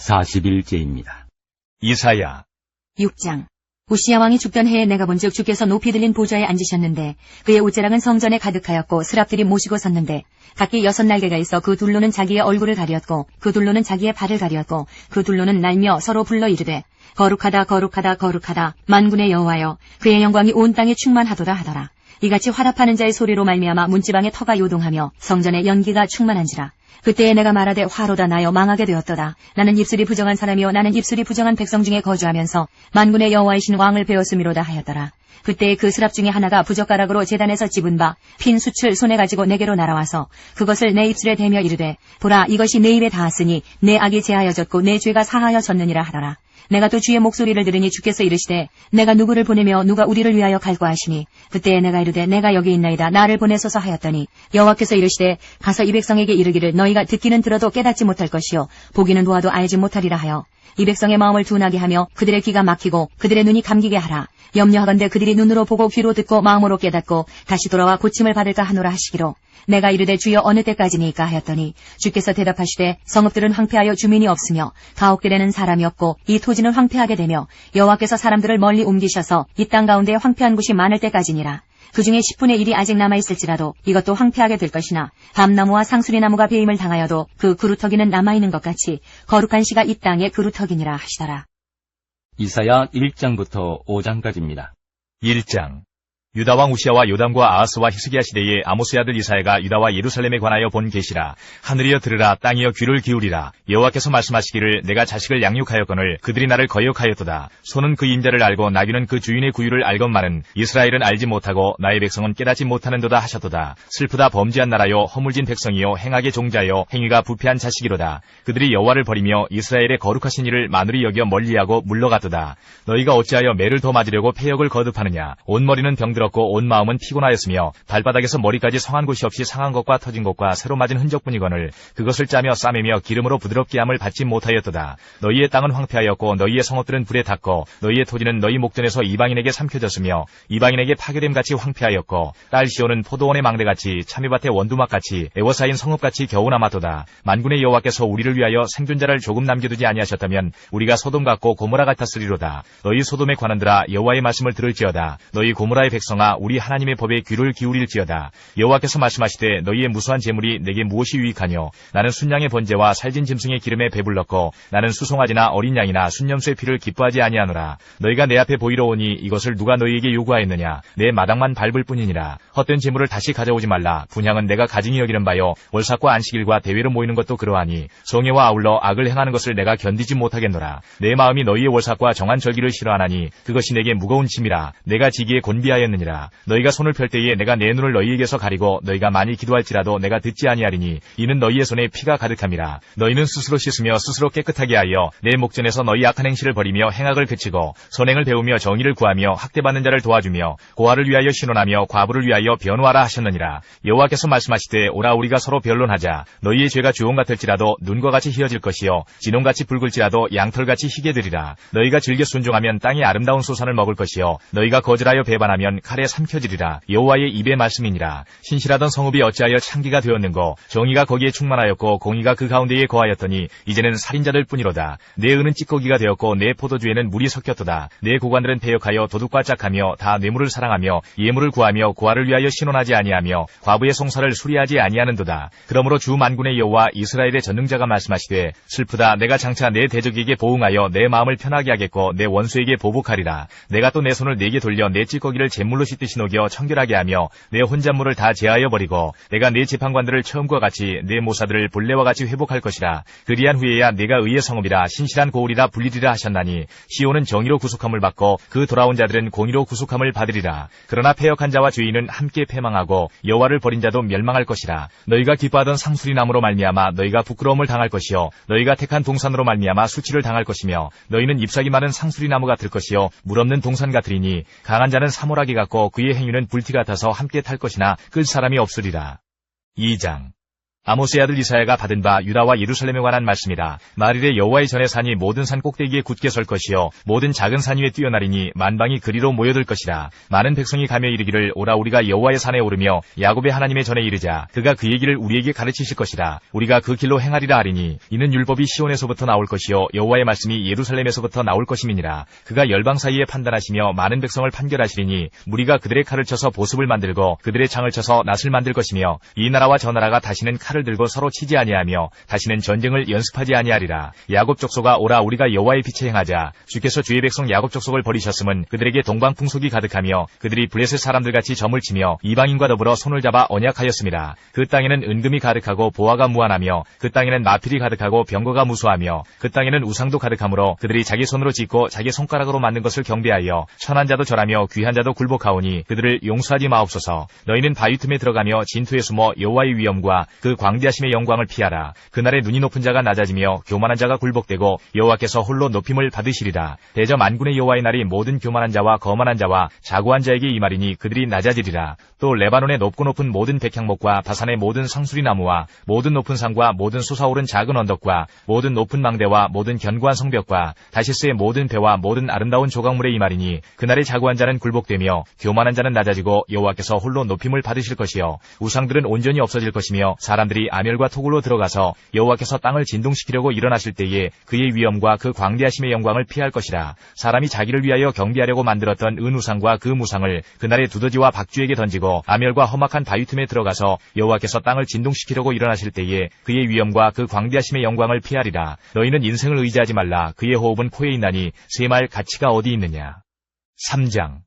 40일째입니다. 이사야, 6장. 우시야 왕이 죽던 해에 내가 본즉 주께서 높이 들린 보좌에 앉으셨는데 그의 옷자락은 성전에 가득하였고 스랍들이 모시고 섰는데 각기 여섯 날개가 있어 그 둘로는 자기의 얼굴을 가리었고 그 둘로는 자기의 발을 가리었고 그 둘로는 날며 서로 불러 이르되 거룩하다 거룩하다 거룩하다. 만군의 여호와여 그의 영광이 온 땅에 충만하도다 하더라 이같이 화답하는 자의 소리로 말미암아 문지방에 터가 요동하며 성전에 연기가 충만한지라 그때에 내가 말하되 화로다 나여 망하게 되었도다. 나는 입술이 부정한 사람이요 나는 입술이 부정한 백성 중에 거주하면서 만군의 여호와이신 왕을 배웠음이로다 하였더라. 그때에 그 스랍 중에 하나가 부젓가락으로 재단에서 집은 바핀 숯을 손에 가지고 내게로 날아와서 그것을 내 입술에 대며 이르되 보라 이것이 내 입에 닿았으니 내 악이 제하여졌고 내 죄가 사하여졌느니라 하더라. 내가 또 주의 목소리를 들으니 주께서 이르시되 내가 누구를 보내며 누가 우리를 위하여 갈고 하시니? 그때에 내가 이르되 내가 여기 있나이다. 나를 보내소서 하였더니 여호와께서 이르시되 가서 이 백성에게 이르기를 너희가 듣기는 들어도 깨닫지 못할 것이요. 보기는 보아도 알지 못하리라 하여 이 백성의 마음을 둔하게 하며 그들의 귀가 막히고 그들의 눈이 감기게 하라. 염려하건대 그들이 눈으로 보고 귀로 듣고 마음으로 깨닫고 다시 돌아와 고침을 받을까 하노라 하시기로. 내가 이르되 주여 어느 때까지니까 하였더니 주께서 대답하시되 성읍들은 황폐하여 주민이 없으며 가옥들에는 사람이 없고 이 토지는 황폐하게 되며 여호와께서 사람들을 멀리 옮기셔서 이 땅 가운데 황폐한 곳이 많을 때까지니라 그 중에 10분의 1이 아직 남아있을지라도 이것도 황폐하게 될 것이나 밤나무와 상수리나무가 배임을 당하여도 그 그루터기는 남아있는 것 같이 거룩한 씨가 이 땅의 그루터기니라 하시더라. 이사야 1장부터 5장까지입니다. 1장. 유다 왕 우시아와 요담과 아하스와 히스기야 시대에 아모스의 아들 이사야가 유다와 예루살렘에 관하여 본 계시라. 하늘이여 들으라 땅이여 귀를 기울이라. 여호와께서 말씀하시기를 내가 자식을 양육하였거늘 그들이 나를 거역하였도다. 소는 그 인자를 알고 나귀는 그 주인의 구유를 알건만은 이스라엘은 알지 못하고 나의 백성은 깨닫지 못하는도다 하셨도다. 슬프다 범죄한 나라요 허물진 백성이요 행악의 종자요 행위가 부패한 자식이로다. 그들이 여호와를 버리며 이스라엘의 거룩하신 이를 마누리 여겨 멀리하고 물러갔도다. 너희가 어찌하여 매를 더 맞으려고 폐역을 거듭하느냐? 온 머리는 병들 었고 온 마음은 피곤하였으며 발바닥에서 머리까지 성한 곳이 없이 상한 것과 터진 것과 새로 맞은 흔적뿐이거늘 그것을 짜며 싸매며 기름으로 부드럽게 함을 받지 못하였도다. 너희의 땅은 황폐하였고 너희의 성읍들은 불에 탔고 너희의 토지는 너희 목전에서 이방인에게 삼켜졌으며 이방인에게 파괴됨 같이 황폐하였고 딸 시온은 포도원의 망대같이 참외밭의 원두막같이 애워싸인 성읍같이 겨우 남았도다. 만군의 여호와께서 우리를 위하여 생존자를 조금 남겨두지 아니하셨다면 우리가 소돔 같고 고모라 같았으리로다. 너희 소돔의 관원들아 여호와의 말씀을 들을지어다. 너희 고모라의 백성 아 우리 하나님의 법에 귀를 기울일지어다. 여호와께서 말씀하시되 너희의 무수한 재물이 내게 무엇이 유익하뇨? 나는 순양의 번제와 살진 짐승의 기름에 배불렀고 나는 수송아지나 어린 양이나 순념수의 피를 기뻐하지 아니하노라. 너희가 내 앞에 보이러 오니 이것을 누가 너희에게 요구하였느냐? 내 마당만 밟을 뿐이니라. 헛된 재물을 다시 가져오지 말라. 분양은 내가 가증히 여기는 바요. 월삭과 안식일과 대회로 모이는 것도 그러하니 성애와 아울러 악을 행하는 것을 내가 견디지 못하겠노라. 내 마음이 너희의 월삭과 정한 절기를 싫어하나니 그것이 내게 무거운 짐이라. 내가 지기에 곤비하였느 니라 너희가 손을 펼 때에 내가 내 눈을 너희에게서 가리고 너희가 많이 기도할지라도 내가 듣지 아니하리니 이는 너희의 손에 피가 가득함이라. 너희는 스스로 씻으며 스스로 깨끗하게 하여 내 목전에서 너희 악한 행실을 버리며 행악을 그치고 선행을 배우며 정의를 구하며 학대받는 자를 도와주며 고아를 위하여 신원하며 과부를 위하여 변호하라 하셨느니라. 여호와께서 말씀하시되 오라 우리가 서로 변론하자. 너희의 죄가 주홍 같을지라도 눈과 같이 희어질 것이요 진홍같이 붉을지라도 양털같이 희게 되리라. 너희가 즐겨 순종하면 땅의 아름다운 소산을 먹을 것이요 너희가 거절하여 배반하면 칼에 삼켜지리라. 여호와의 입의 말씀이니라. 신실하던 성읍이 어찌하여 창기가 되었는고 정의가 거기에 충만하였고 공의가 그 가운데에 거하였더니 이제는 살인자들 뿐이로다. 내 은은 찌꺼기가 되었고 내 포도주에는 물이 섞였도다. 내 고관들은 배역하여 도둑과 짝하며 다 뇌물을 사랑하며 예물을 구하며 고아를 위하여 신원하지 아니하며 과부의 송사를 수리하지 아니하는도다. 그러므로 주 만군의 여호와 이스라엘의 전능자가 말씀하시되 슬프다. 내가 장차 내 대적에게 보응하여 내 마음을 편하게 하겠고 내 원수에게 보복하리라. 내가 또 내 손을 내게 돌려 내 찌꺼기를 잿물로 씻듯이 녹여 청결하게 하며 내 혼잣물을 다 제하여 버리고 내가 내 재판관들을 처음과 같이 내 모사들을 본래와 같이 회복할 것이라 그리한 후에야 내가 의의 성읍이라 신실한 고울이라 불리리라 하셨나니 시온은 정의로 구속함을 받고 그 돌아온 자들은 공의로 구속함을 받으리라. 그러나 패역한 자와 죄인은 함께 패망하고 여호와를 버린 자도 멸망할 것이라. 너희가 기뻐하던 상수리 나무로 말미암아 너희가 부끄러움을 당할 것이요 너희가 택한 동산으로 말미암아 수치를 당할 것이며 너희는 잎사귀 많은 상수리 나무 같을 것이요 물 없는 동산 같으리니 강한 자는 사모라기 같고 그의 행위는 불티 같아서 함께 탈 것이나 끌 사람이 없으리라. 2장 아모스의 아들 이사야가 받은 바 유다와 예루살렘에 관한 말씀이다. 말일에 여호와의 전에 산이 모든 산 꼭대기에 굳게 설 것이요 모든 작은 산 위에 뛰어나리니 만방이 그리로 모여들 것이라. 많은 백성이 가며 이르기를 오라 우리가 여호와의 산에 오르며 야곱의 하나님의 전에 이르자 그가 그 얘기를 우리에게 가르치실 것이라. 우리가 그 길로 행하리라 하리니 이는 율법이 시온에서부터 나올 것이요 여호와의 말씀이 예루살렘에서부터 나올 것임이니라. 그가 열방 사이에 판단하시며 많은 백성을 판결하시리니 무리가 그들의 칼을 쳐서 보습을 만들고 그들의 창을 쳐서 낫을 만들 것이며 이 나라와 저 나라가 다시는 칼을 들고 서로 치지 아니하며 다시는 전쟁을 연습하지 아니하리라. 야곱 족속아 오라 우리가 여호와의 빛에 행하자. 주께서 주의 백성 야곱 족속을 버리셨음은 그들에게 동방풍속이 가득하며 그들이 블레셋 사람들같이 점을 치며 이방인과 더불어 손을 잡아 언약하였습니다. 그 땅에는 은금이 가득하고 보화가 무한하며 그 땅에는 마필이 가득하고 병거가 무수하며 그 땅에는 우상도 가득하므로 그들이 자기 손으로 짓고 자기 손가락으로 만든 것을 경배하여 천한 자도 절하며 귀한 자도 굴복하오니 그들을 용서하지 마옵소서. 너희는 바위 틈에 들어가며 진토에 숨어 여호와의 위엄과 그 광대하심의 영광을 피하라. 그날에 눈이 높은 자가 낮아지며 교만한 자가 굴복되고 여호와께서 홀로 높임을 받으시리라. 대저 만군의 여호와의 날이 모든 교만한 자와 거만한 자와 자고한 자에게 이 말이니 그들이 낮아지리라. 또 레바논의 높고 높은 모든 백향목과 바산의 모든 상수리 나무와 모든 높은 산과 모든 솟아오른 작은 언덕과 모든 높은 망대와 모든 견고한 성벽과 다시스의 모든 배와 모든 아름다운 조각물의 이 말이니 그날에 자고한 자는 굴복되며 교만한 자는 낮아지고 여호와께서 홀로 높임을 받으실 것이요 우상들은 온전히 없어질 것이며 사람 들이 아멸과 토굴로 들어가서 여호와께서 땅을 진동시키려고 일어나실 때에 그의 위엄과 그 광대하심의 영광을 피할 것이라. 사람이 자기를 위하여 경비하려고 만들었던 은우상과 그 무상을 그날에 두더지와 박쥐에게 던지고 아멸과 험악한 바위 틈에 들어가서 여호와께서 땅을 진동시키려고 일어나실 때에 그의 위엄과 그 광대하심의 영광을 피하리라. 너희는 인생을 의지하지 말라. 그의 호흡은 코에 있나니 세말 가치가 어디 있느냐? 3장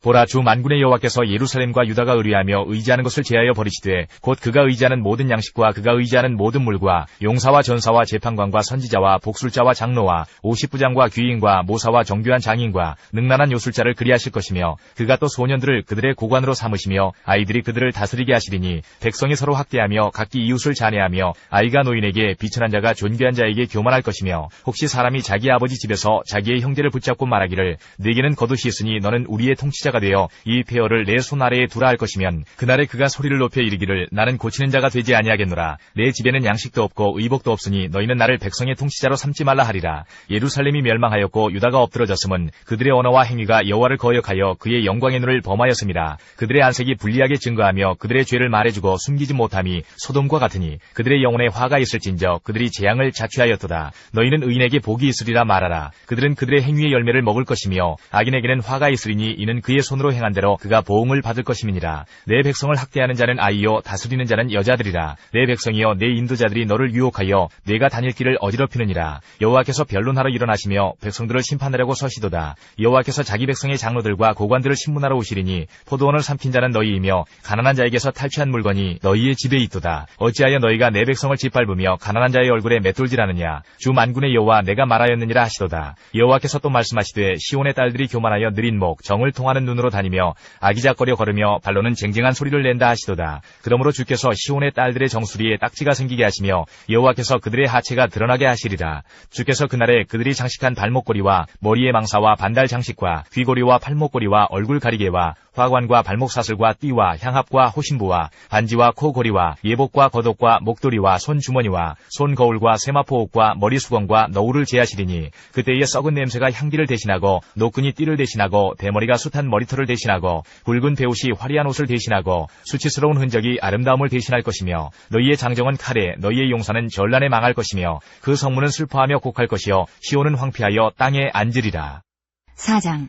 보라 주 만군의 여호와께서 예루살렘과 유다가 의뢰하며 의지하는 것을 제하여 버리시되 곧 그가 의지하는 모든 양식과 그가 의지하는 모든 물과 용사와 전사와 재판관과 선지자와 복술자와 장로와 오십부장과 귀인과 모사와 정교한 장인과 능란한 요술자를 그리하실 것이며 그가 또 소년들을 그들의 고관으로 삼으시며 아이들이 그들을 다스리게 하시리니 백성이 서로 학대하며 각기 이웃을 잔해하며 아이가 노인에게 비천한 자가 존귀한 자에게 교만할 것이며 혹시 사람이 자기 아버지 집에서 자기의 형제를 붙잡고 말하기를 내게는 겉옷이 있으니 너는 우리의 통치자 가 되어 이 폐허를 내 손 아래에 두라 할 것이면 그날에 그가 소리를 높여 이르기를 나는 고치는 자가 되지 아니하겠노라. 내 집에는 양식도 없고 의복도 없으니 너희는 나를 백성의 통치자로 삼지 말라 하리라. 예루살렘이 멸망하였고 유다가 엎드러졌음은 그들의 언어와 행위가 여호와를 거역하여 그의 영광의 눈을 범하였습니다. 그들의 안색이 불리하게 증거하며 그들의 죄를 말해주고 숨기지 못함이 소돔과 같으니 그들의 영혼에 화가 있을진저 그들이 재앙을 자취하였도다. 너희는 의인에게 복이 있으리라 말하라. 그들은 그들의 행위의 열매를 먹을 것이며 악인에게는 화가 있으리니 이는 그의 손으로 행한 대로 그가 보응을 받을 것임이니라. 내 백성을 학대하는 자는 아이요 다스리는 자는 여자들이라. 내 백성이여 내 인도자들이 너를 유혹하여 내가 다닐 길을 어지럽히느니라. 여호와께서 변론하러 일어나시며 백성들을 심판하려고 서시도다. 여호와께서 자기 백성의 장로들과 고관들을 신문하러 오시리니 포도원을 삼킨 자는 너희이며 가난한 자에게서 탈취한 물건이 너희의 집에 있도다. 어찌하여 너희가 내 백성을 짓밟으며 가난한 자의 얼굴에 맷돌질하느냐. 주 만군의 여호와 내가 말하였느니라 하시도다. 여호와께서 또 말씀하시되 시온의 딸들이 교만하여 느린 목 정을 통하는 눈으로 다니며 아기작거려 걸으며 발로는 쟁쟁한 소리를 낸다 하시도다. 그러므로 주께서 시온의 딸들의 정수리에 딱지가 생기게 하시며 여호와께서 그들의 하체가 드러나게 하시리라. 주께서 그날에 그들이 장식한 발목걸이와 머리의 망사와 반달 장식과 귀고리와 팔목걸이와 얼굴 가리개와 화관과 발목 사슬과 띠와 향합과 호신부와 반지와 코고리와 예복과 겉옷과 목도리와 손주머니와 손거울과 세마포옷과 머리수건과 너울을 제하시리니 그때에 썩은 냄새가 향기를 대신하고 노끈이 띠를 대신하고 대머리가 숱한 머리털을 대신하고 굵은 배옷이 화려한 옷을 대신하고 수치스러운 흔적이 아름다움을 대신할 것이며 너희의 장정은 칼에 너희의 용사는 전란에 망할 것이며 그 성문은 슬퍼하며 곡할 것이요 시온은 황폐하여 땅에 앉으리라. 4장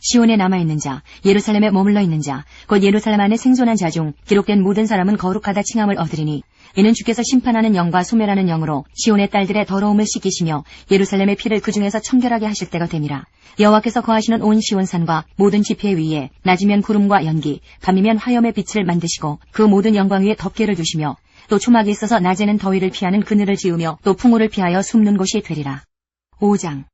시온에 남아있는 자, 예루살렘에 머물러 있는 자, 곧 예루살렘 안에 생존한 자 중 기록된 모든 사람은 거룩하다 칭함을 얻으리니 이는 주께서 심판하는 영과 소멸하는 영으로 시온의 딸들의 더러움을 씻기시며 예루살렘의 피를 그 중에서 청결하게 하실 때가 됨이라. 여호와께서 거하시는 온 시온산과 모든 지폐 위에 낮이면 구름과 연기, 밤이면 화염의 빛을 만드시고 그 모든 영광 위에 덮개를 두시며 또 초막이 있어서 낮에는 더위를 피하는 그늘을 지으며 또 풍우를 피하여 숨는 곳이 되리라. 5장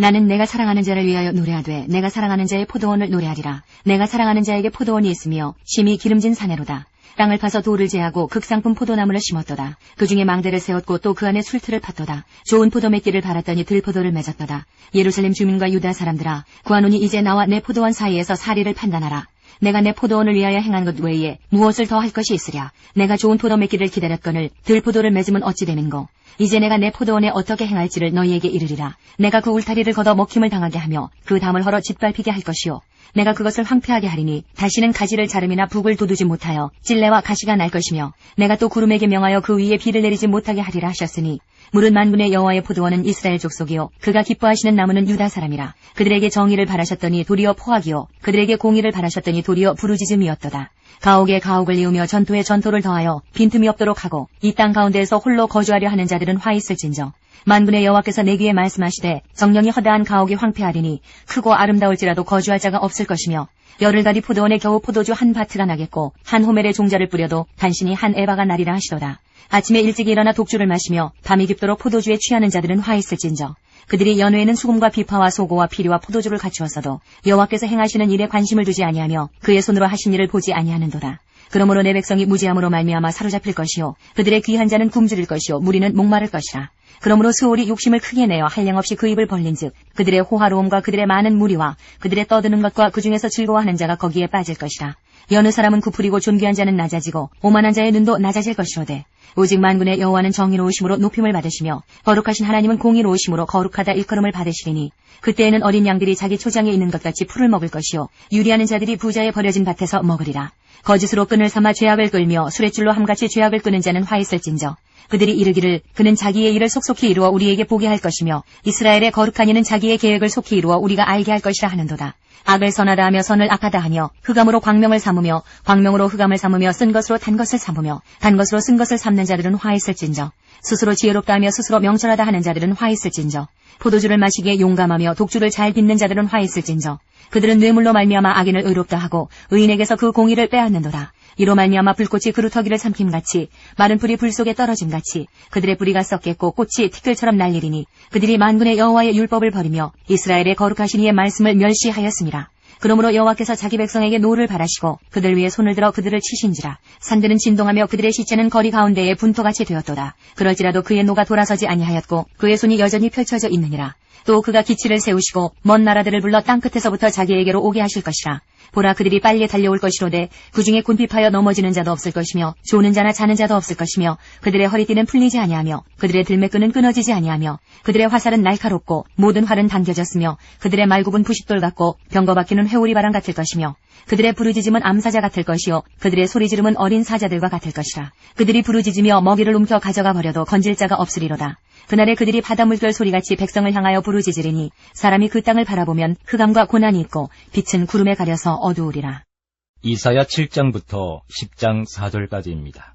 나는 내가 사랑하는 자를 위하여 노래하되 내가 사랑하는 자의 포도원을 노래하리라. 내가 사랑하는 자에게 포도원이 있으며 심히 기름진 사내로다. 땅을 파서 돌을 제하고 극상품 포도나무를 심었도다. 그 중에 망대를 세웠고 또 그 안에 술틀을 팠도다. 좋은 포도 맺기를 바랐더니 들포도를 맺었도다. 예루살렘 주민과 유다 사람들아 구하노니 이제 나와 내 포도원 사이에서 사리를 판단하라. 내가 내 포도원을 위하여 행한 것 외에 무엇을 더 할 것이 있으랴. 내가 좋은 포도 맺기를 기다렸거늘 들포도를 맺으면 어찌 됨인고. 이제 내가 내 포도원에 어떻게 행할지를 너희에게 이르리라. 내가 그 울타리를 걷어 먹힘을 당하게 하며 그 담을 헐어 짓밟히게 할 것이요. 내가 그것을 황폐하게 하리니 다시는 가지를 자름이나 북을 돋우지 못하여 찔레와 가시가 날 것이며 내가 또 구름에게 명하여 그 위에 비를 내리지 못하게 하리라 하셨으니 물은 만군의 여호와의 포도원은 이스라엘 족속이요. 그가 기뻐하시는 나무는 유다 사람이라. 그들에게 정의를 바라셨더니 도리어 포악이요. 그들에게 공의를 바라셨더니 도리어 부르짖음이었도다 가옥에 가옥을 이으며 전토에 전토를 더하여 빈틈이 없도록 하고 이 땅 가운데에서 홀로 거주하려 하는 자들은 화 있을진저 만군의 여호와께서 내 귀에 말씀하시되 정령이 허다한 가옥이 황폐하리니 크고 아름다울지라도 거주할 자가 없을 것이며 열흘 달이 포도원에 겨우 포도주 한 바트가 나겠고 한 호멜에 종자를 뿌려도 단신이 한 에바가 나리라 하시도다. 아침에 일찍 일어나 독주를 마시며 밤이 깊도록 포도주에 취하는 자들은 화 있을진저 그들이 연회에는 수금과 비파와 소고와 피리와 포도주를 갖추었어도 여호와께서 행하시는 일에 관심을 두지 아니하며 그의 손으로 하신 일을 보지 아니하는도다. 그러므로 내 백성이 무지함으로 말미암아 사로잡힐 것이요 그들의 귀한 자는 굶주릴 것이요 무리는 목마를 것이라. 그러므로 수월이 욕심을 크게 내어 한량없이 그 입을 벌린즉 그들의 호화로움과 그들의 많은 무리와 그들의 떠드는 것과 그 중에서 즐거워하는 자가 거기에 빠질 것이라. 여느 사람은 구풀이고 존귀한 자는 낮아지고 오만한 자의 눈도 낮아질 것이로되 오직 만군의 여호와는 정의로우심으로 높임을 받으시며 거룩하신 하나님은 공의로우심으로 거룩하다 일컬음을 받으시리니 그때에는 어린 양들이 자기 초장에 있는 것 같이 풀을 먹을 것이요 유리하는 자들이 부자의 버려진 밭에서 먹으리라. 거짓으로 끈을 삼아 죄악을 끌며 수레줄로 함같이 죄악을 끄는 자는 화 있을진저 그들이 이르기를 그는 자기의 일을 속속히 이루어 우리에게 보게 할 것이며 이스라엘의 거룩한 이는 자기의 계획을 속히 이루어 우리가 알게 할 것이라 하는도다. 악을 선하다 하며 선을 악하다 하며 흑암으로 광명을 삼으며 광명으로 흑암을 삼으며 쓴 것으로 단 것을 삼으며 단 것으로 쓴 것을 삼는 자들은 화 있을진저 스스로 지혜롭다 하며 스스로 명철하다 하는 자들은 화 있을진저 포도주를 마시기에 용감하며 독주를 잘 빚는 자들은 화 있을진저 그들은 뇌물로 말미암아 악인을 의롭다 하고 의인에게서 그 공의를 빼앗는도다. 이로 말미암아 불꽃이 그루터기를 삼킴같이 마른 풀이 불 속에 떨어짐같이 그들의 뿌리가 썩겠고 꽃이 티끌처럼 날리리니 그들이 만군의 여호와의 율법을 버리며 이스라엘의 거룩하신 이의 말씀을 멸시하였습니다. 그러므로 여호와께서 자기 백성에게 노를 바라시고 그들 위에 손을 들어 그들을 치신지라 산들은 진동하며 그들의 시체는 거리 가운데에 분토같이 되었도다. 그럴지라도 그의 노가 돌아서지 아니하였고 그의 손이 여전히 펼쳐져 있느니라. 또 그가 기치를 세우시고 먼 나라들을 불러 땅끝에서부터 자기에게로 오게 하실 것이라. 보라 그들이 빨리 달려올 것이로되 그 중에 곤핍하여 넘어지는 자도 없을 것이며 조는 자나 자는 자도 없을 것이며 그들의 허리띠는 풀리지 아니하며 그들의 들매끈은 끊어지지 아니하며 그들의 화살은 날카롭고 모든 활은 당겨졌으며 그들의 말굽은 부싯돌 같고 병거 바퀴는 회오리 바람 같을 것이며 그들의 부르짖음은 암사자 같을 것이요 그들의 소리 지름은 어린 사자들과 같을 것이라 그들이 부르짖으며 먹이를 움켜 가져가 버려도 건질 자가 없으리로다 그날에 그들이 바다 물결 소리같이 백성을 향하여 부르짖으리니 사람이 그 땅을 바라보면 흑암과 고난이 있고 빛은 구름에 가려서 어두우리라. 이사야 7장부터 10장 4절까지입니다.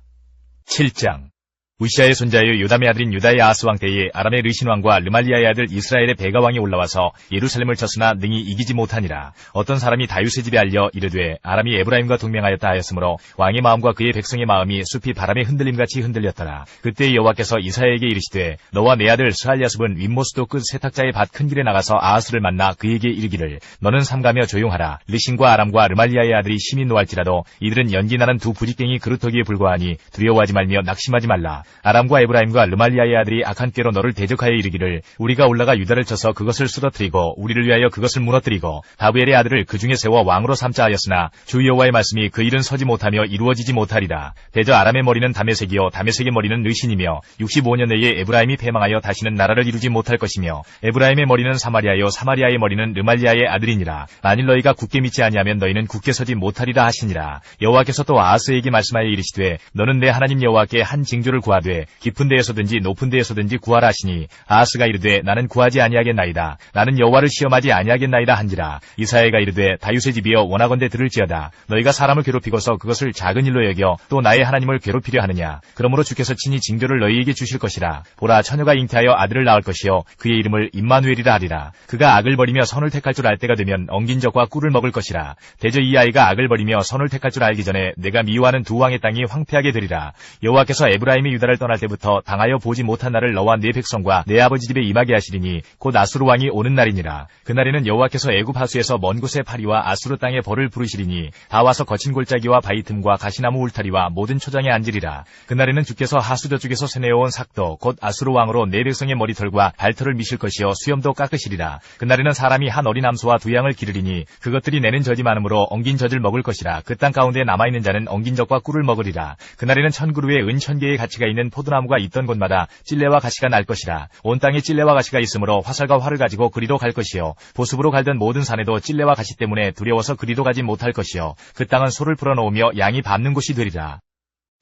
7장 우시아의 손자여 요담의 아들인 유다의 아스 왕 때에 아람의 르신 왕과 르말리아의 아들 이스라엘의 베가 왕이 올라와서 예루살렘을 쳤으나 능히 이기지 못하니라. 어떤 사람이 다윗의 집에 알려 이르되 아람이 에브라임과 동맹하였다 하였으므로 왕의 마음과 그의 백성의 마음이 숲이 바람에 흔들림같이 흔들렸더라. 그때 여호와께서 이사야에게 이르시되 너와 내 아들 스알야습은 윗모스도 끝 세탁자의 밭 큰 길에 나가서 아하스를 만나 그에게 이르기를 너는 삼가며 조용하라. 르신과 아람과 르말리아의 아들이 심히 노할지라도 이들은 연기나는 두 부직갱이 그루터기에 불과하니 두려워하지 말며 낙심하지 말라. 아람과 에브라임과 르말리아의 아들이 악한 꾀로 너를 대적하여 이르기를 우리가 올라가 유다를 쳐서 그것을 쓰러뜨리고 우리를 위하여 그것을 무너뜨리고 다브엘의 아들을 그 중에 세워 왕으로 삼자 하였으나 주 여호와의 말씀이 그 일은 서지 못하며 이루어지지 못하리라. 대저 아람의 머리는 다메색이요 다메색의 머리는 르신이며 65년 내에 에브라임이 패망하여 다시는 나라를 이루지 못할 것이며 에브라임의 머리는 사마리아요 사마리아의 머리는 르말리아의 아들이니라. 만일 너희가 굳게 믿지 아니하면 너희는 굳게 서지 못하리라 하시니라. 여호와께서 또 아하스에게 말씀하여 이르시되 너는 내 하나님 여호와께 한 징조를 구하 되 깊은 데에서든지 높은 데에서든지 구하라 하시니 아하스가 이르되 나는 구하지 아니하겠나이다. 나는 여호와를 시험하지 아니하겠나이다 한지라. 이사야가 이르되 다윗의 집이여 원하건대 들을지어다. 너희가 사람을 괴롭히고서 그것을 작은 일로 여겨 또 나의 하나님을 괴롭히려 하느냐. 그러므로 주께서 친히 징조를 너희에게 주실 것이라. 보라 처녀가 잉태하여 아들을 낳을 것이요 그의 이름을 임마누엘이라 하리라. 그가 악을 버리며 선을 택할 줄 알 때가 되면 엉긴 적과 꿀을 먹을 것이라. 대저 이 아이가 악을 버리며 선을 택할 줄 알기 전에 내가 미워하는 두 왕의 땅이 황폐하게 되리라. 여호와께서 에브라임의 유다 유다를 떠날 때부터 당하여 보지 못한 날을 너와 네 백성과 내 아버지 집에 임하게 하시리니 곧 아수르 왕이 오는 날이니라. 그날에는 여호와께서 애굽 하수에서 먼 곳의 파리와 아수르 땅의 벌을 부르시리니 다 와서 거친 골짜기와 바위 틈과 가시나무 울타리와 모든 초장에 앉으리라. 그날에는 주께서 하수 저쪽에서 세내어온 삭도 곧 아수르 왕으로 네 백성의 머리털과 발털을 미실 것이요 수염도 깎으시리라. 그날에는 사람이 한 어린 암소와 두 양을 기르리니 그것들이 내는 젖이 많으므로 엉긴 젖을 먹을 것이라. 그 땅 가운데 남아 있는 자는 엉긴 젖과 꿀을 먹으리라. 그날에는 천 그루에 은 천 개의 가치가 있는 포도나무가 있던 곳마다 찔레와 가시가 날 것이라. 온 땅에 찔레와 가시가 있으므로 화살과 활을 가지고 그리로 갈 것이요. 보습으로 갈던 모든 산에도 찔레와 가시 때문에 두려워서 그리로 가지 못할 것이요. 그 땅은 소를 풀어놓으며 양이 밟는 곳이 되리라.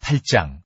8장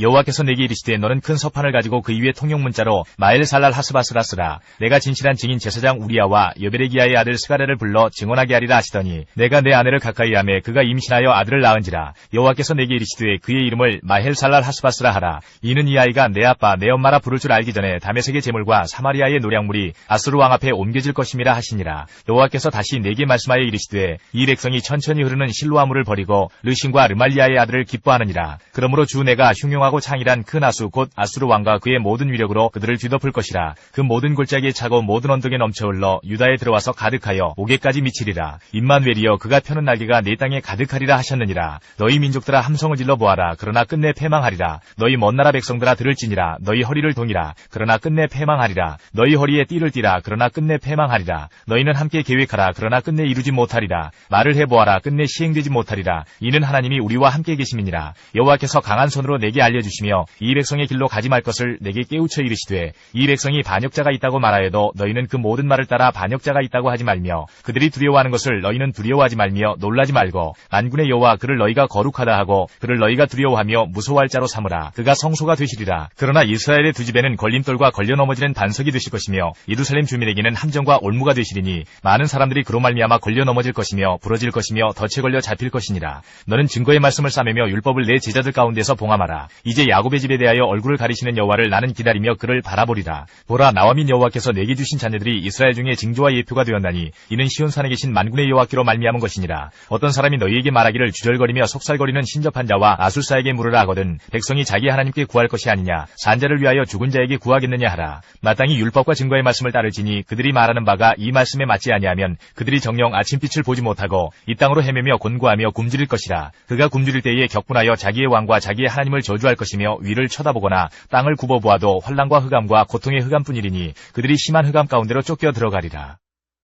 여호와께서 내게 이르시되 너는 큰 서판을 가지고 그 위에 통용 문자로 마엘살랄 하스바스라 쓰라. 내가 진실한 증인 제사장 우리아와 여베레기야의 아들 스가랴를 불러 증언하게 하리라 하시더니 내가 내 아내를 가까이 하매 그가 임신하여 아들을 낳은지라. 여호와께서 내게 이르시되 그의 이름을 마헬살랄 하스바스라 하라. 이는 이 아이가 내 아빠 내 엄마라 부를 줄 알기 전에 다메섹의 제물과 사마리아의 노량물이 아스루 왕 앞에 옮겨질 것임이라 하시니라. 여호와께서 다시 내게 말씀하여 이르시되 이 백성이 천천히 흐르는 실로아물을 버리고 르신과 르말리아의 아들을 기뻐하느니라. 그러므로 주 내가 흉용하 고 창이란 큰 아수 곧 아수르 왕과 그의 모든 위력으로 그들을 뒤덮을 것이라. 그 모든 골짜기에 차고 모든 언덕에 넘쳐 흘러 유다에 들어와서 가득하여 옥에까지 미치리라. 임만웰이여 그가 펴는 날개가 내 땅에 가득하리라 하셨느니라. 너희 민족들아 함성을 질러 보아라. 그러나 끝내 패망하리라. 너희 먼 나라 백성들아 들을지니라. 너희 허리를 동이라. 그러나 끝내 패망하리라. 너희 허리에 띠를 띠라. 그러나 끝내 패망하리라. 너희는 함께 계획하라. 그러나 끝내 이루지 못하리라. 말을 해보아라. 끝내 시행되지 못하리라. 이는 하나님이 우리와 함께 계심이니라. 여호와께서 강한 손으로 내게 알려주시며 이 백성의 길로 가지 말 것을 내게 깨우쳐 이르시되 이 백성이 반역자가 있다고 말하여도 너희는 그 모든 말을 따라 반역자가 있다고 하지 말며 그들이 두려워하는 것을 너희는 두려워하지 말며 놀라지 말고 만군의 여호와 그를 너희가 거룩하다 하고 그를 너희가 두려워하며 무서워할 자로 삼으라. 그가 성소가 되시리라. 그러나 이스라엘의 두 집에는 걸림돌과 걸려 넘어지는 반석이 되실 것이며 예루살렘 주민에게는 함정과 올무가 되시리니 많은 사람들이 그로 말미암아 걸려 넘어질 것이며 부러질 것이며 덫에 걸려 잡힐 것이니라. 너는 증거의 말씀을 싸매며 율법을 내 제자들 가운데서 봉함하라 이제 야곱의 집에 대하여 얼굴을 가리시는 여호와를 나는 기다리며 그를 바라보리라. 보라 나와 민 여호와께서 내게 주신 자녀들이 이스라엘 중에 징조와 예표가 되었나니 이는 시온산에 계신 만군의 여호와께로 말미암은 것이니라. 어떤 사람이 너희에게 말하기를 주절거리며 속살거리는 신접한 자와 아술사에게 물으라 하거든 백성이 자기 하나님께 구할 것이 아니냐. 산자를 위하여 죽은 자에게 구하겠느냐 하라. 마땅히 율법과 증거의 말씀을 따르지니 그들이 말하는 바가 이 말씀에 맞지 아니하면 그들이 정령 아침빛을 보지 못하고 이 땅으로 헤매며 곤고하며 굶주릴 것이라. 그가 굶주릴 때에 격분하여 자기의 왕과 자기의 하나님을 저주 할 것이며 위를 쳐다보거나 땅을 굽어보아도 환란과 흑암과 고통의 흑암뿐이리니 그들이 심한 흑암 가운데로 쫓겨 들어가리라.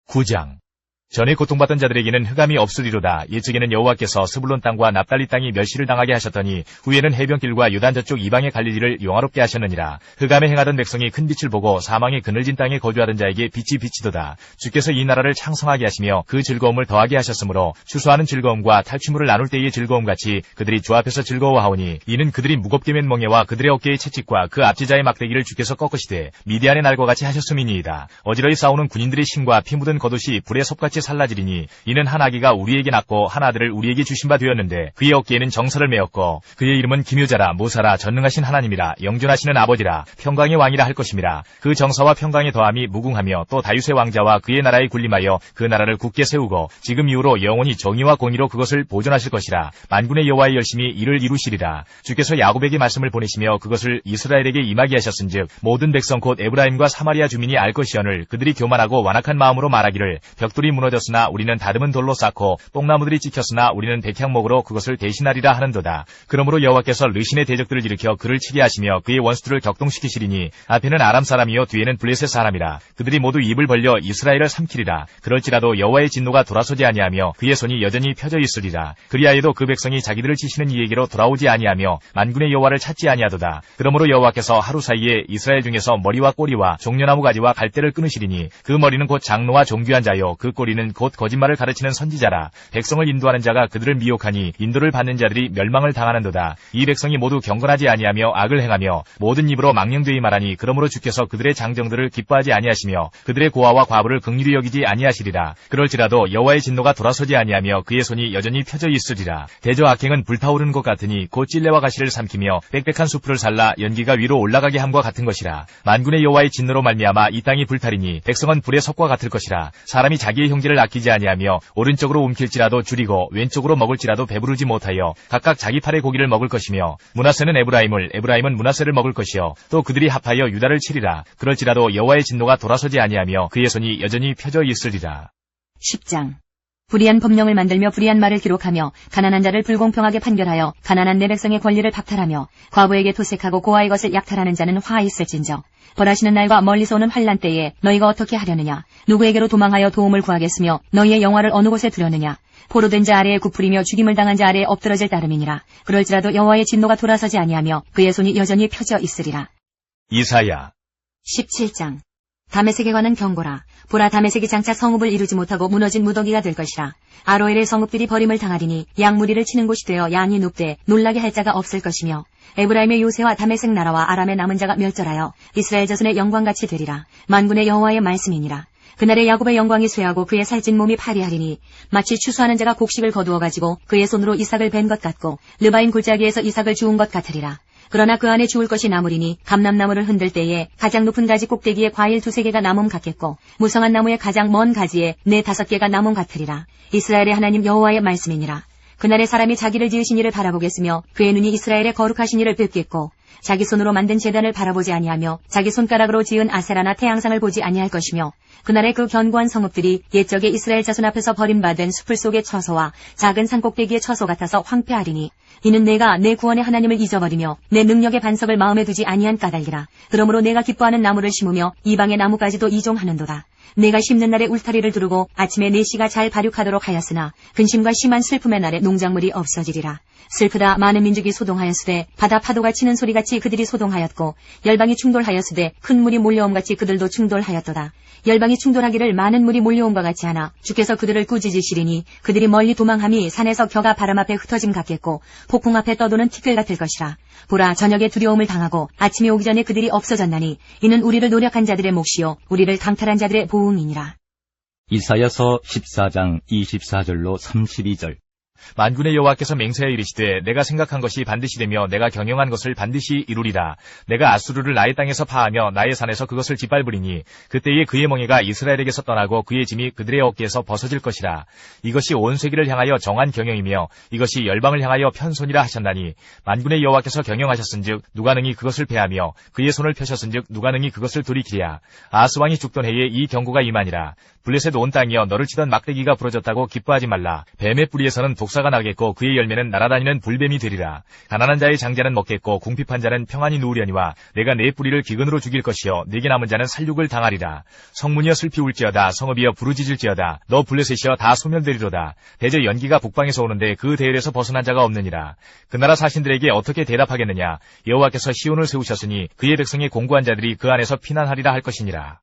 9장 전에 고통받던 자들에게는 흑암이 없으리로다. 예측에는 여호와께서 스불론 땅과 납달리 땅이 멸시를 당하게 하셨더니 후에는 해변길과 유단 저쪽 이방의 갈릴리를 영화롭게 하셨느니라. 흑암에 행하던 백성이 큰 빛을 보고 사망의 그늘진 땅에 거주하던 자에게 빛이 비치도다. 주께서 이 나라를 창성하게 하시며 그 즐거움을 더하게 하셨으므로 추수하는 즐거움과 탈취물을 나눌 때의 즐거움같이 그들이 주 앞에서 즐거워하오니 이는 그들이 무겁게 맨 멍에와 그들의 어깨의 채찍과 그 앞지자의 막대기를 주께서 꺾으시되 미디안의 날과 같이 하셨음이니이다. 어지러이 싸우는 군인들의 신과 피 묻은 겉옷이 불의 섭같이 살라지리니 이는 한 아기가 우리에게 낳고 한 아들을 우리에게 주신 바 되었는데 그의 어깨에는 정설을 메었고 그의 이름은 기묘자라 모사라 전능하신 하나님이라 영존하시는 아버지라 평강의 왕이라 할 것임이라 그 정사와 평강의 더함이 무궁하며 또 다윗의 왕자와 그의 나라에 군림하여 그 나라를 굳게 세우고 지금 이후로 영원히 정의와 공의로 그것을 보존하실 것이라 만군의 여호와의 열심히 이를 이루시리라. 주께서 야곱에게 말씀을 보내시며 그것을 이스라엘에게 임하게 하셨은즉 모든 백성 곧 에브라임과 사마리아 주민이 알 것이언을 그들이 교만하고 완악한 마음으로 말하기를 벽돌이 무너 졌으나 우리는 다듬은 돌로 쌓고 뽕나무들이 찍혔으나 우리는 백향목으로 그것을 대신하리라 하는도다. 그러므로 여호와께서 르신의 대적들을 일으켜 그를 치게 하시며 그의 원수들을 격동시키시리니 앞에는 아람 사람이요 뒤에는 블레셋 사람이라. 그들이 모두 입을 벌려 이스라엘을 삼키리라. 그럴지라도 여호와의 진노가 돌아서지 아니하며 그의 손이 여전히 펴져 있으리라. 그리하여도 그 백성이 자기들을 치시는 이에게로 돌아오지 아니하며 만군의 여호와를 찾지 아니하도다. 그러므로 여호와께서 하루 사이에 이스라엘 중에서 머리와 꼬리와 종려나무 가지와 갈대를 끊으시리니 그 머리는 곧 장로와 종귀한 자요 그 꼬리 는 곧 거짓말을 가르치는 선지자라 백성을 인도하는 자가 그들을 미혹하니 인도를 받는 자들이 멸망을 당하는도다. 이 백성이 모두 경건하지 아니하며 악을 행하며 모든 입으로 망령되이 말하니 그러므로 주께서 그들의 장정들을 기뻐하지 아니하시며 그들의 고아와 과부를 극률히 여기지 아니하시리라. 그럴지라도 여호와의 진노가 돌아서지 아니하며 그의 손이 여전히 펴져 있으리라. 대저 악행은 불타오르는 것 같으니 곧 찔레와 가시를 삼키며 빽빽한 수풀을 살라 연기가 위로 올라가게 함과 같은 것이라. 만군의 여호와의 진노로 말미암아 이 땅이 불타리니 백성은 불의 석과 같을 것이라. 사람이 자기의 형 형제를 아끼지 아니하며 오른쪽으로 움킬지라도 줄이고 왼쪽으로 먹을지라도 배부르지 못하여 각각 자기 팔의 고기를 먹을 것이며 문하세는 에브라임을 에브라임은 문하세를 먹을 것이요. 또 그들이 합하여 유다를 치리라. 그럴지라도 여호와의 진노가 돌아서지 아니하며 그의 손이 여전히 펴져 있으리라. 10장 불의한 법령을 만들며 불의한 말을 기록하며 가난한 자를 불공평하게 판결하여 가난한 내 백성의 권리를 박탈하며 과부에게 토색하고 고아의 것을 약탈하는 자는 화 있을진저. 벌하시는 날과 멀리서 오는 환란 때에 너희가 어떻게 하려느냐? 누구에게로 도망하여 도움을 구하겠으며 너희의 영화를 어느 곳에 두려느냐? 포로된 자 아래에 구풀이며 죽임을 당한 자 아래에 엎드러질 따름이니라. 그럴지라도 여호와의 진노가 돌아서지 아니하며 그의 손이 여전히 펴져 있으리라. 이사야. 17장 다메섹에 관한 경고라. 보라 다메섹이 장차 성읍을 이루지 못하고 무너진 무더기가 될 것이라. 아로엘의 성읍들이 버림을 당하리니 양무리를 치는 곳이 되어 양이 눕되 놀라게 할 자가 없을 것이며 에브라임의 요새와 다메섹 나라와 아람의 남은 자가 멸절하여 이스라엘 자손의 영광같이 되리라. 만군의 여호와의 말씀이니라. 그날에 야곱의 영광이 쇠하고 그의 살찐 몸이 파리하리니 마치 추수하는 자가 곡식을 거두어 가지고 그의 손으로 이삭을 벤 것 같고 르바인 골짜기에서 이삭을 주운 것 같으리라. 그러나 그 안에 주울 것이 나무리니 감람나무를 흔들 때에 가장 높은 가지 꼭대기에 과일 두세 개가 나무 같겠고 무성한 나무의 가장 먼 가지에 네 다섯 개가 나무 같으리라. 이스라엘의 하나님 여호와의 말씀이니라. 그날에 사람이 자기를 지으신 이를 바라보겠으며 그의 눈이 이스라엘의 거룩하신 이를 뵙겠고 자기 손으로 만든 재단을 바라보지 아니하며 자기 손가락으로 지은 아세라나 태양상을 보지 아니할 것이며 그날에 그 견고한 성읍들이 옛적에 이스라엘 자손 앞에서 버림받은 숲을 속의 처소와 작은 산꼭대기의 처소 같아서 황폐하리니 이는 내가 내 구원의 하나님을 잊어버리며 내 능력의 반석을 마음에 두지 아니한 까닭이라. 그러므로 내가 기뻐하는 나무를 심으며 이방의 나무까지도 이종하는도다 내가 심는 날에 울타리를 두르고 아침에 내 씨가 잘 발육하도록 하였으나 근심과 심한 슬픔의 날에 농작물이 없어지리라. 슬프다 많은 민족이 소동하였으되 바다 파도가 치는 소리같이 그들이 소동하였고 열방이 충돌하였으되 큰 물이 몰려옴같이 그들도 충돌하였도다. 열방이 충돌하기를 많은 물이 몰려온과 같이 하나 주께서 그들을 꾸짖으시리니 그들이 멀리 도망함이 산에서 겨가 바람 앞에 흩어짐 같겠고 폭풍 앞에 떠도는 티끌 같을 것이라. 보라 저녁에 두려움을 당하고 아침이 오기 전에 그들이 없어졌나니 이는 우리를 노력한 자들의 몫이요 우리를 강탈한 자들의 보 응이니라. 이사야서 14장 24절로 32절 만군의 여호와께서 맹세하여 이르시되 내가 생각한 것이 반드시 되며 내가 경영한 것을 반드시 이루리라. 내가 아수르를 나의 땅에서 파하며 나의 산에서 그것을 짓밟으리니 그때에 그의 멍에가 이스라엘에게서 떠나고 그의 짐이 그들의 어깨에서 벗어질 것이라. 이것이 온 세계를 향하여 정한 경영이며 이것이 열방을 향하여 편손이라 하셨나니 만군의 여호와께서 경영하셨은즉 누가 능히 그것을 패하며 그의 손을 펴셨은즉 누가 능히 그것을 돌이키랴. 아스 왕이 죽던 해에 이 경고가 임하니라. 블레셋 온 땅이여 너를 치던 막대기가 부러졌다고 기뻐하지 말라. 뱀의 뿌리에서는 독사가 나겠고 그의 열매는 날아다니는 불뱀이 되리라. 가난한 자의 장자는 먹겠고 궁핍한 자는 평안히 누우려니와 내가 내 뿌리를 기근으로 죽일 것이요 내게 남은 자는 살육을 당하리라. 성문이여 슬피 울지어다 성읍이여 부르짖을지어다 너 블레셋이여 다 소멸되리로다. 대저 연기가 북방에서 오는데 그 대열에서 벗어난 자가 없느니라. 그 나라 사신들에게 어떻게 대답하겠느냐 여호와께서 시온을 세우셨으니 그의 백성의 공고한 자들이 그 안에서 피난하리라 할 것이니라.